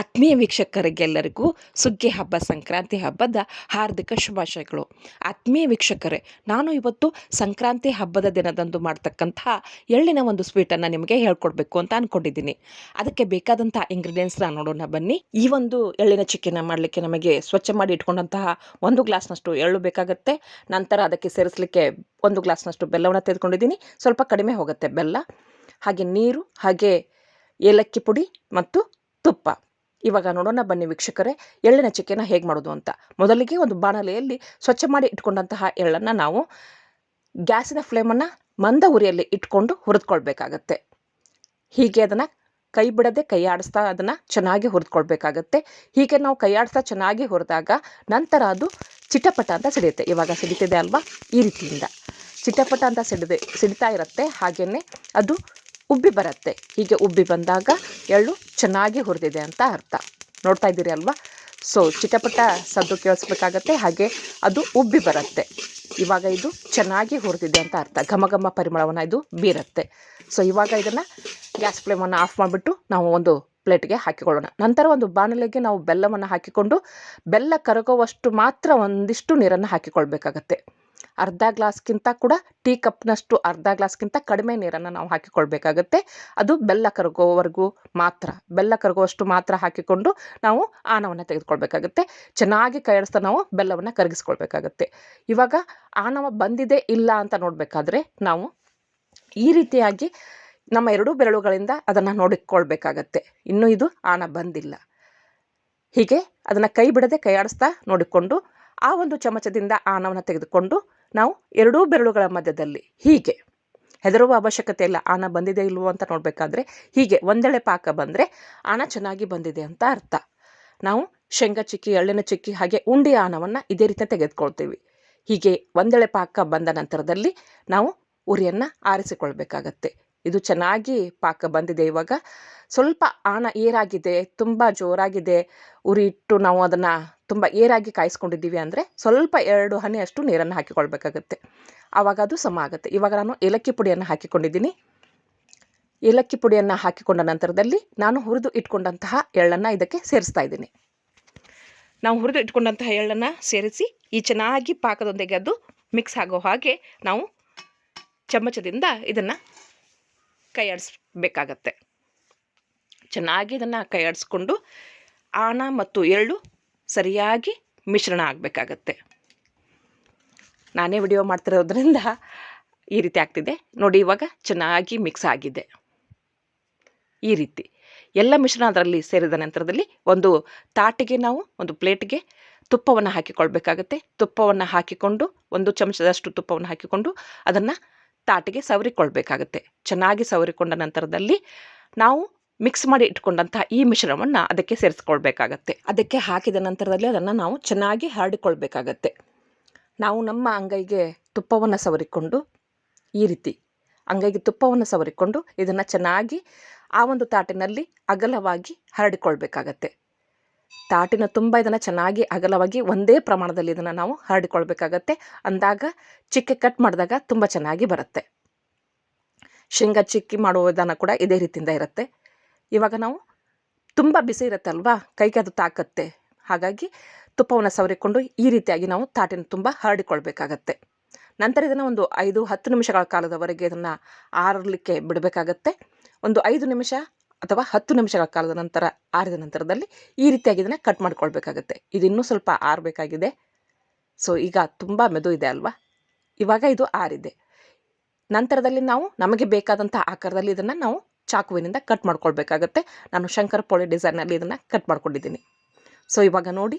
ಆತ್ಮೀಯ ವೀಕ್ಷಕರಿಗೆಲ್ಲರಿಗೂ ಸುಗ್ಗಿ ಹಬ್ಬ, ಸಂಕ್ರಾಂತಿ ಹಬ್ಬದ ಹಾರ್ದಿಕ ಶುಭಾಶಯಗಳು. ಆತ್ಮೀಯ ವೀಕ್ಷಕರೇ, ನಾನು ಇವತ್ತು ಸಂಕ್ರಾಂತಿ ಹಬ್ಬದ ದಿನದಂದು ಮಾಡ್ತಕ್ಕಂತಹ ಎಳ್ಳಿನ ಒಂದು ಸ್ವೀಟನ್ನು ನಿಮಗೆ ಹೇಳ್ಕೊಡ್ಬೇಕು ಅಂತ ಅಂದ್ಕೊಂಡಿದ್ದೀನಿ ಅದಕ್ಕೆ ಬೇಕಾದಂತಹ ಇಂಗ್ರೀಡಿಯೆಂಟ್ಸ್ನ ನೋಡೋಣ ಬನ್ನಿ. ಈ ಒಂದು ಎಳ್ಳಿನ ಚಿಕ್ಕಿನ ಮಾಡಲಿಕ್ಕೆ ನಮಗೆ ಸ್ವಚ್ಛ ಮಾಡಿ ಇಟ್ಕೊಂಡಂತಹ ಒಂದು ಗ್ಲಾಸ್ನಷ್ಟು ಎಳ್ಳು ಬೇಕಾಗುತ್ತೆ. ನಂತರ ಅದಕ್ಕೆ ಸೇರಿಸಲಿಕ್ಕೆ ಒಂದು ಗ್ಲಾಸ್ನಷ್ಟು ಬೆಲ್ಲವನ್ನು ತೆಗೆದುಕೊಂಡಿದ್ದೀನಿ. ಸ್ವಲ್ಪ ಕಡಿಮೆ ಹೋಗುತ್ತೆ ಬೆಲ್ಲ, ಹಾಗೆ ನೀರು, ಹಾಗೆ ಏಲಕ್ಕಿ ಪುಡಿ ಮತ್ತು ತುಪ್ಪ. ಇವಾಗ ನೋಡೋಣ ಬನ್ನಿ ವೀಕ್ಷಕರೇ, ಎಳ್ಳಿನ ಚಕ್ಕೆನ ಹೇಗೆ ಮಾಡೋದು ಅಂತ. ಮೊದಲಿಗೆ ಒಂದು ಬಾಣಲೆಯಲ್ಲಿ ಸ್ವಚ್ಛ ಮಾಡಿ ಇಟ್ಕೊಂಡಂತಹ ಎಳ್ಳನ್ನು ನಾವು ಗ್ಯಾಸಿನ ಫ್ಲೇಮನ್ನು ಮಂದ ಉರಿಯಲ್ಲಿ ಇಟ್ಕೊಂಡು ಹುರಿದ್ಕೊಳ್ಬೇಕಾಗತ್ತೆ. ಹೀಗೆ ಅದನ್ನು ಕೈ ಬಿಡದೆ ಕೈ ಆಡಿಸ್ತಾ ಅದನ್ನು ಚೆನ್ನಾಗಿ ಹುರಿದ್ಕೊಳ್ಬೇಕಾಗತ್ತೆ. ಹೀಗೆ ನಾವು ಕೈ ಆಡಿಸ್ತಾ ಚೆನ್ನಾಗಿ ಹುರಿದಾಗ ನಂತರ ಅದು ಚಿಟಪಟ ಅಂತ ಸಿಡಿಯುತ್ತೆ. ಇವಾಗ ಸಿಡಿತಿದೆ ಅಲ್ವಾ? ಈ ರೀತಿಯಿಂದ ಚಿಟಪಟ ಅಂತ ಸಿಡಿದೆ, ಸಿಡಿತಾ ಇರುತ್ತೆ. ಹಾಗೆಯೇ ಅದು ಉಬ್ಬಿ ಬರುತ್ತೆ. ಹೀಗೆ ಉಬ್ಬಿ ಬಂದಾಗ ಎಳ್ಳು ಚೆನ್ನಾಗಿ ಹುರಿದಿದೆ ಅಂತ ಅರ್ಥ. ನೋಡ್ತಾ ಇದ್ದೀರಿ ಅಲ್ವಾ? ಸೊ ಚಿಟಪಟ ಸದ್ದು ಕೇಳಿಸ್ಬೇಕಾಗತ್ತೆ. ಹಾಗೆ ಅದು ಉಬ್ಬಿ ಬರುತ್ತೆ. ಇವಾಗ ಇದು ಚೆನ್ನಾಗಿ ಹುರಿದಿದೆ ಅಂತ ಅರ್ಥ. ಘಮ ಘಮ ಪರಿಮಳವನ್ನು ಇದು ಬೀರುತ್ತೆ. ಸೊ ಇವಾಗ ಇದನ್ನು ಗ್ಯಾಸ್ ಫ್ಲೇಮನ್ನು ಆಫ್ ಮಾಡಿಬಿಟ್ಟು ನಾವು ಒಂದು ಪ್ಲೇಟ್ಗೆ ಹಾಕಿಕೊಳ್ಳೋಣ. ನಂತರ ಒಂದು ಬಾಣಲೆಗೆ ನಾವು ಬೆಲ್ಲವನ್ನು ಹಾಕಿಕೊಂಡು ಬೆಲ್ಲ ಕರಗುವಷ್ಟು ಮಾತ್ರ ಒಂದಿಷ್ಟು ನೀರನ್ನು ಹಾಕಿಕೊಳ್ಬೇಕಾಗತ್ತೆ. ಅರ್ಧ ಗ್ಲಾಸ್ಗಿಂತ ಕೂಡ ಟೀ ಕಪ್ನಷ್ಟು ಅರ್ಧ ಗ್ಲಾಸ್ಗಿಂತ ಕಡಿಮೆ ನೀರನ್ನು ನಾವು ಹಾಕಿಕೊಳ್ಬೇಕಾಗತ್ತೆ. ಅದು ಬೆಲ್ಲ ಕರಗೋವರೆಗೂ ಮಾತ್ರ, ಬೆಲ್ಲ ಕರಗುವಷ್ಟು ಮಾತ್ರ ಹಾಕಿಕೊಂಡು ನಾವು ಆನವನ್ನು ತೆಗೆದುಕೊಳ್ಬೇಕಾಗತ್ತೆ. ಚೆನ್ನಾಗಿ ಕೈಯಾಡಿಸ್ತಾ ನಾವು ಬೆಲ್ಲವನ್ನು ಕರಗಿಸ್ಕೊಳ್ಬೇಕಾಗತ್ತೆ. ಇವಾಗ ಆನವ ಬಂದಿದೆ ಇಲ್ಲ ಅಂತ ನೋಡಬೇಕಾದ್ರೆ ನಾವು ಈ ರೀತಿಯಾಗಿ ನಮ್ಮ ಎರಡೂ ಬೆರಳುಗಳಿಂದ ಅದನ್ನು ನೋಡಿಕೊಳ್ಬೇಕಾಗತ್ತೆ. ಇನ್ನೂ ಇದು ಆನ ಬಂದಿಲ್ಲ. ಹೀಗೆ ಅದನ್ನು ಕೈ ಬಿಡದೆ ಕೈಯಾಡಿಸ್ತಾ ನೋಡಿಕೊಂಡು ಆ ಒಂದು ಚಮಚದಿಂದ ಆನವನ್ನು ತೆಗೆದುಕೊಂಡು ನಾವು ಎರಡೂ ಬೆರಳುಗಳ ಮಧ್ಯದಲ್ಲಿ ಹೀಗೆ ಹೆದರುವ ಅವಶ್ಯಕತೆ ಇಲ್ಲ. ಆನ ಬಂದಿದೆ ಇಲ್ವೋ ಅಂತ ನೋಡಬೇಕಾದ್ರೆ ಹೀಗೆ ಒಂದೆಳೆ ಪಾಕ ಬಂದರೆ ಆನ ಚೆನ್ನಾಗಿ ಬಂದಿದೆ ಅಂತ ಅರ್ಥ. ನಾವು ಶೇಂಗಾ ಚಿಕ್ಕಿ, ಎಳ್ಳಿನ ಚಿಕ್ಕಿ ಹಾಗೆ ಉಂಡಿ ಆನವನ್ನು ಇದೇ ರೀತಿ ತೆಗೆದುಕೊಳ್ತೀವಿ. ಹೀಗೆ ಒಂದೆಳೆ ಪಾಕ ಬಂದ ನಂತರದಲ್ಲಿ ನಾವು ಉರಿಯನ್ನು ಆರಿಸಿಕೊಳ್ಬೇಕಾಗತ್ತೆ. ಇದು ಚೆನ್ನಾಗಿ ಪಾಕ ಬಂದಿದೆ ಇವಾಗ. ಸ್ವಲ್ಪ ಆನ ಏರಾಗಿದೆ, ತುಂಬ ಜೋರಾಗಿದೆ, ಉರಿ ಇಟ್ಟು ನಾವು ಅದನ್ನು ತುಂಬ ಏರಾಗಿ ಕಾಯಿಸ್ಕೊಂಡಿದ್ದೀವಿ ಅಂದರೆ ಸ್ವಲ್ಪ ಎರಡು ಹನಿಯಷ್ಟು ನೀರನ್ನು ಹಾಕಿಕೊಳ್ಬೇಕಾಗತ್ತೆ. ಆವಾಗ ಅದು ಸಮ ಆಗುತ್ತೆ. ಇವಾಗ ನಾನು ಏಲಕ್ಕಿ ಪುಡಿಯನ್ನು ಹಾಕಿಕೊಂಡಿದ್ದೀನಿ. ಏಲಕ್ಕಿ ಪುಡಿಯನ್ನು ಹಾಕಿಕೊಂಡ ನಂತರದಲ್ಲಿ ನಾನು ಹುರಿದು ಇಟ್ಕೊಂಡಂತಹ ಎಳ್ಳನ್ನು ಇದಕ್ಕೆ ಸೇರಿಸ್ತಾ ಇದ್ದೀನಿ. ನಾವು ಹುರಿದು ಇಟ್ಕೊಂಡಂತಹ ಎಳ್ಳನ್ನು ಸೇರಿಸಿ ಈ ಚೆನ್ನಾಗಿ ಪಾಕದೊಂದಿಗೆ ಅದು ಮಿಕ್ಸ್ ಆಗೋ ಹಾಗೆ ನಾವು ಚಮಚದಿಂದ ಇದನ್ನು ಕೈಯಾಡಿಸ್ಬೇಕಾಗತ್ತೆ ಚೆನ್ನಾಗಿ ಇದನ್ನು ಕೈಯಾಡಿಸ್ಕೊಂಡು ಆಣ ಮತ್ತು ಎಳ್ಳು ಸರಿಯಾಗಿ ಮಿಶ್ರಣ ಆಗಬೇಕಾಗತ್ತೆ. ನಾನೇ ವಿಡಿಯೋ ಮಾಡ್ತಿರೋದ್ರಿಂದ ಈ ರೀತಿ ಆಗ್ತಿದೆ. ನೋಡಿ ಇವಾಗ ಚೆನ್ನಾಗಿ ಮಿಕ್ಸ್ ಆಗಿದೆ. ಈ ರೀತಿ. ಎಲ್ಲ ಮಿಶ್ರಣ ಅದರಲ್ಲಿ ಸೇರಿದ ನಂತರದಲ್ಲಿ ಒಂದು ತಾಟಿಗೆ ನಾವು ಒಂದು ಪ್ಲೇಟ್ಗೆ ತುಪ್ಪವನ್ನು ಹಾಕಿಕೊಳ್ಬೇಕಾಗತ್ತೆ. ತುಪ್ಪವನ್ನು ಹಾಕಿಕೊಂಡು ಒಂದು ಚಮಚದಷ್ಟು ತುಪ್ಪವನ್ನು ಹಾಕಿಕೊಂಡು ಅದನ್ನು ತಾಟಿಗೆ ಸವರಿಕೊಳ್ಬೇಕಾಗತ್ತೆ. ಚೆನ್ನಾಗಿ ಸವರಿಕೊಂಡ ನಂತರದಲ್ಲಿ ನಾವು ಮಿಕ್ಸ್ ಮಾಡಿ ಇಟ್ಕೊಂಡಂತಹ ಈ ಮಿಶ್ರಣವನ್ನು ಅದಕ್ಕೆ ಸೇರಿಸ್ಕೊಳ್ಬೇಕಾಗತ್ತೆ. ಅದಕ್ಕೆ ಹಾಕಿದ ನಂತರದಲ್ಲಿ ಅದನ್ನು ನಾವು ಚೆನ್ನಾಗಿ ಹರಡಿಕೊಳ್ಬೇಕಾಗತ್ತೆ. ನಾವು ನಮ್ಮ ಅಂಗೈಗೆ ತುಪ್ಪವನ್ನು ಸವರಿಕೊಂಡು ಈ ರೀತಿ ಅಂಗೈಗೆ ತುಪ್ಪವನ್ನು ಸವರಿಕೊಂಡು ಇದನ್ನು ಚೆನ್ನಾಗಿ ಆ ಒಂದು ತಾಟಿನಲ್ಲಿ ಅಗಲವಾಗಿ ಹರಡಿಕೊಳ್ಬೇಕಾಗತ್ತೆ. ತಾಟಿನ ತುಂಬ ಇದನ್ನು ಚೆನ್ನಾಗಿ ಅಗಲವಾಗಿ ಒಂದೇ ಪ್ರಮಾಣದಲ್ಲಿ ಇದನ್ನು ನಾವು ಹರಡಿಕೊಳ್ಬೇಕಾಗತ್ತೆ. ಅಂದಾಗ ಚಿಕ್ಕೆ ಕಟ್ ಮಾಡಿದಾಗ ತುಂಬ ಚೆನ್ನಾಗಿ ಬರುತ್ತೆ. ಶೇಂಗಾ ಚಿಕ್ಕಿ ಮಾಡುವ ವಿಧಾನ ಕೂಡ ಇದೇ ರೀತಿಯಿಂದ ಇರುತ್ತೆ. ಇವಾಗ ನಾವು ತುಂಬ ಬಿಸಿ ಇರುತ್ತೆ ಅಲ್ವಾ? ಕೈಗೆ ಅದು ತಾಕತ್ತೆ. ಹಾಗಾಗಿ ತುಪ್ಪವನ್ನು ಸವರಿಕೊಂಡು ಈ ರೀತಿಯಾಗಿ ನಾವು ತಾಟಿನ ತುಂಬ ಹರಡಿಕೊಳ್ಬೇಕಾಗತ್ತೆ. ನಂತರ ಇದನ್ನು ಒಂದು ಐದು ಹತ್ತು ನಿಮಿಷಗಳ ಕಾಲದವರೆಗೆ ಇದನ್ನು ಆರಲಿಕ್ಕೆ ಬಿಡಬೇಕಾಗತ್ತೆ. ಒಂದು ಐದು ನಿಮಿಷ ಅಥವಾ ಹತ್ತು ನಿಮಿಷಗಳ ಕಾಲದ ನಂತರ ಆರಿದ ನಂತರದಲ್ಲಿ ಈ ರೀತಿಯಾಗಿ ಇದನ್ನು ಕಟ್ ಮಾಡ್ಕೊಳ್ಬೇಕಾಗತ್ತೆ. ಇದು ಇನ್ನೂ ಸ್ವಲ್ಪ ಆರಬೇಕಾಗಿದೆ. ಸೊ ಈಗ ತುಂಬ ಮೆದು ಇದೆ ಅಲ್ವಾ? ಇವಾಗ ಇದು ಆರಿದೆ. ನಂತರದಲ್ಲಿ ನಾವು ನಮಗೆ ಬೇಕಾದಂಥ ಆಕಾರದಲ್ಲಿ ಇದನ್ನು ನಾವು ಚಾಕುವಿನಿಂದ ಕಟ್ ಮಾಡ್ಕೊಳ್ಬೇಕಾಗತ್ತೆ. ನಾನು ಶಂಕರ ಪೋಳಿ ಡಿಸೈನಲ್ಲಿ ಇದನ್ನು ಕಟ್ ಮಾಡ್ಕೊಂಡಿದ್ದೀನಿ. ಸೊ ಇವಾಗ ನೋಡಿ.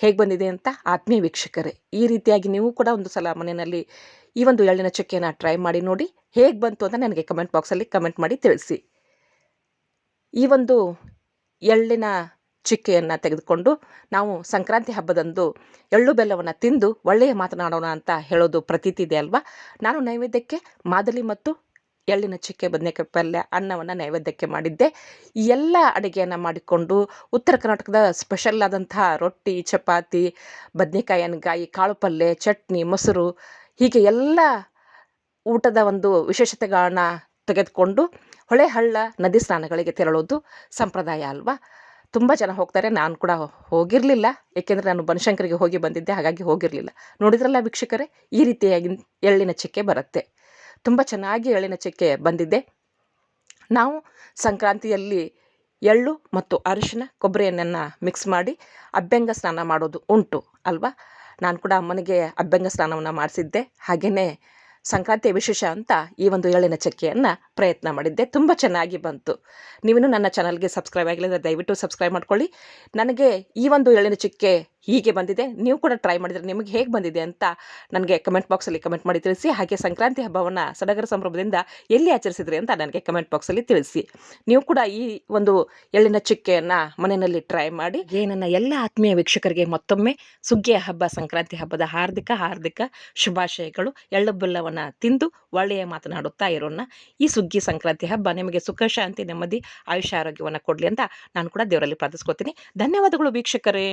ಹೇಗೆ ಬಂದಿದೆ ಅಂತ ಆತ್ಮೀಯ ವೀಕ್ಷಕರೇ, ಈ ರೀತಿಯಾಗಿ ನೀವು ಕೂಡ ಒಂದು ಸಲ ಮನೆಯಲ್ಲಿ ಈ ಒಂದು ಎಳ್ಳಿನ ಚಕ್ಕೆಯನ್ನು ಟ್ರೈ ಮಾಡಿ ನೋಡಿ ಹೇಗೆ ಬಂತು ಅಂತ ನನಗೆ ಕಮೆಂಟ್ ಬಾಕ್ಸಲ್ಲಿ ಕಮೆಂಟ್ ಮಾಡಿ ತಿಳಿಸಿ. ಈ ಒಂದು ಎಳ್ಳಿನ ಚಿಕ್ಕೆಯನ್ನು ತೆಗೆದುಕೊಂಡು ನಾವು ಸಂಕ್ರಾಂತಿ ಹಬ್ಬದಂದು ಎಳ್ಳು ಬೆಲ್ಲವನ್ನು ತಿಂದು ಒಳ್ಳೆಯ ಮಾತನಾಡೋಣ ಅಂತ ಹೇಳೋದು ಪ್ರತೀತಿ ಇದೆ ಅಲ್ವಾ? ನಾನು ನೈವೇದ್ಯಕ್ಕೆ ಮಾದಲಿ ಮತ್ತು ಎಳ್ಳಿನ ಚಿಕ್ಕೆ, ಬದನೆಕಾಯಿ ಪಲ್ಯ, ಅನ್ನವನ್ನು ನೈವೇದ್ಯಕ್ಕೆ ಮಾಡಿದ್ದೆ. ಈ ಎಲ್ಲ ಅಡುಗೆಯನ್ನು ಮಾಡಿಕೊಂಡು ಉತ್ತರ ಕರ್ನಾಟಕದ ಸ್ಪೆಷಲ್ ಆದಂತಹ ರೊಟ್ಟಿ, ಚಪಾತಿ ಬದನೆಕಾಯಿ ಅನ್ಗಾಯಿ ಕಾಳು ಪಲ್ಯ, ಚಟ್ನಿ, ಮೊಸರು, ಹೀಗೆ ಎಲ್ಲ ಊಟದ ಒಂದು ವಿಶೇಷತೆಗಳನ್ನ ತೆಗೆದುಕೊಂಡು ಹೊಳೆ ಹಳ್ಳ ನದಿ ಸ್ನಾನಗಳಿಗೆ ತೆರಳೋದು ಸಂಪ್ರದಾಯ ಅಲ್ವಾ? ತುಂಬ ಜನ ಹೋಗ್ತಾರೆ, ನಾನು ಕೂಡ ಹೋಗಿರಲಿಲ್ಲ. ಏಕೆಂದರೆ ನಾನು ಬನಶಂಕರಿಗೆ ಹೋಗಿ ಬಂದಿದ್ದೆ, ಹಾಗಾಗಿ ಹೋಗಿರಲಿಲ್ಲ. ನೋಡಿದ್ರಲ್ಲ ವೀಕ್ಷಕರೇ, ಈ ರೀತಿಯಾಗಿ ಎಳ್ಳಿನ ಚಕ್ಕೆ ಬರುತ್ತೆ. ತುಂಬ ಚೆನ್ನಾಗಿ ಎಳ್ಳಿನ ಚಕ್ಕೆ ಬಂದಿದೆ. ನಾವು ಸಂಕ್ರಾಂತಿಯಲ್ಲಿ ಎಳ್ಳು ಮತ್ತು ಅರಿಶಿನ ಕೊಬ್ಬರಿ ಮಿಕ್ಸ್ ಮಾಡಿ ಅಭ್ಯಂಗ ಸ್ನಾನ ಮಾಡೋದು ಉಂಟು, ಅಲ್ವಾ? ನಾನು ಕೂಡ ಅಮ್ಮನಿಗೆ ಅಭ್ಯಂಗ ಸ್ನಾನವನ್ನು ಮಾಡಿಸಿದ್ದೆ. ಹಾಗೆಯೇ ಸಂಕ್ರಾಂತಿ ವಿಶೇಷ ಅಂತ ಈ ಒಂದು ಎಳ್ಳಿನ ಚಕ್ಕೆಯನ್ನು ಪ್ರಯತ್ನ ಮಾಡಿದ್ದೆ. ತುಂಬ ಚೆನ್ನಾಗಿ ಬಂತು. ನೀವಿನ್ನೂ ನನ್ನ ಚಾನಲ್ಗೆ ಸಬ್ಸ್ಕ್ರೈಬ್ ಆಗಿಲ್ಲ ದಯವಿಟ್ಟು ಸಬ್ಸ್ಕ್ರೈಬ್ ಮಾಡ್ಕೊಳ್ಳಿ. ನನಗೆ ಈ ಒಂದು ಎಳ್ಳಿನ ಚಕ್ಕೆ ಹೀಗೆ ಬಂದಿದೆ. ನೀವು ಕೂಡ ಟ್ರೈ ಮಾಡಿದರೆ ನಿಮಗೆ ಹೇಗೆ ಬಂದಿದೆ ಅಂತ ನನಗೆ ಕಮೆಂಟ್ ಬಾಕ್ಸಲ್ಲಿ ಕಮೆಂಟ್ ಮಾಡಿ ತಿಳಿಸಿ. ಹಾಗೆ ಸಂಕ್ರಾಂತಿ ಹಬ್ಬವನ್ನು ಸಡಗರ ಸಂಭ್ರಮದಿಂದ ಎಲ್ಲಿ ಆಚರಿಸಿದ್ರಿ ಅಂತ ನನಗೆ ಕಮೆಂಟ್ ಬಾಕ್ಸಲ್ಲಿ ತಿಳಿಸಿ. ನೀವು ಕೂಡ ಈ ಒಂದು ಎಳ್ಳಿನ ಚುಕ್ಕೆಯನ್ನು ಮನೆಯಲ್ಲಿ ಟ್ರೈ ಮಾಡಿ. ಏನನ್ನು ನನ್ನ ಎಲ್ಲ ಆತ್ಮೀಯ ವೀಕ್ಷಕರಿಗೆ ಮತ್ತೊಮ್ಮೆ ಸುಗ್ಗಿಯ ಹಬ್ಬ, ಸಂಕ್ರಾಂತಿ ಹಬ್ಬದ ಹಾರ್ದಿಕ ಹಾರ್ದಿಕ ಶುಭಾಶಯಗಳು. ಎಳ್ಳು ಬೆಲ್ಲವನ್ನು ತಿಂದು ಒಳ್ಳೆಯ ಮಾತನಾಡುತ್ತಾ ಇರೋಣ. ಈ ಸುಗ್ಗಿ ಸಂಕ್ರಾಂತಿ ಹಬ್ಬ ನಿಮಗೆ ಸುಖ, ಶಾಂತಿ, ನೆಮ್ಮದಿ, ಆಯುಷ್ಯ, ಆರೋಗ್ಯವನ್ನು ಕೊಡಲಿ ಅಂತ ನಾನು ಕೂಡ ದೇವರಲ್ಲಿ ಪ್ರಾರ್ಥಿಸ್ಕೋತೀನಿ. ಧನ್ಯವಾದಗಳು ವೀಕ್ಷಕರೇ.